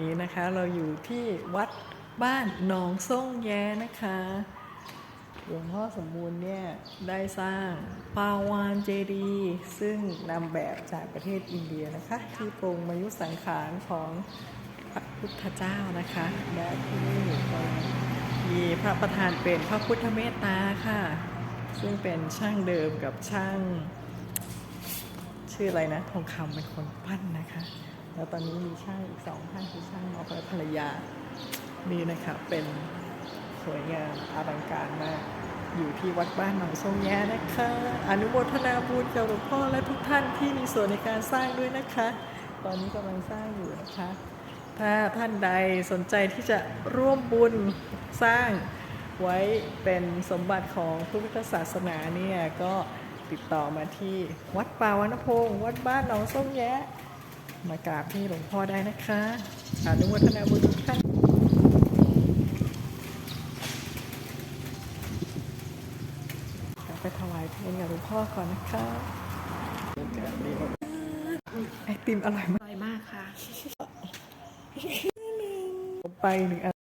นี้นะคะ เราอยู่ที่วัดบ้านหนองส่งแย้นะคะหลวงพ่อสมบูรณ์เนี่ยได้สร้างปาวานเจดีซึ่งนำแบบจากประเทศอินเดียนะคะ ที่ปรงมายุสังขารของพระพุทธเจ้านะคะและที่นี่มีพระประธานเป็นพระพุทธเมตตาค่ะ ซึ่งเป็นช่างเดิมกับช่าง ชื่ออะไรนะทองคำเป็นคนปั้นนะคะ แล้วตอนนี้มีช่างอีกสองท่านคือช่างน้องและภรรยานี่นะคะเป็นสวยงามอลังการมากอยู่ที่วัดบ้านหนองทรงแย้นะคะ อนุโมทนาบุญกับหลวงพ่อและทุกท่านที่มีส่วนในการสร้างด้วยนะคะ ตอนนี้กำลังสร้างอยู่นะคะ ถ้าท่านใดสนใจที่จะร่วมบุญสร้างไว้เป็นสมบัติของพระพุทธศาสนาเนี่ยก็ติดต่อมาที่วัดป่าวันพงศ์วัดบ้านหนองส้มแยะ มากราบที่หลวงพ่อได้นะคะอนุโมทนาบุญทุกท่านไปถวายเพลงกับหลวงพ่อก่อนนะคะไอติมอร่อยมากอร่อยมากค่ะ ไปหนึ่งอัน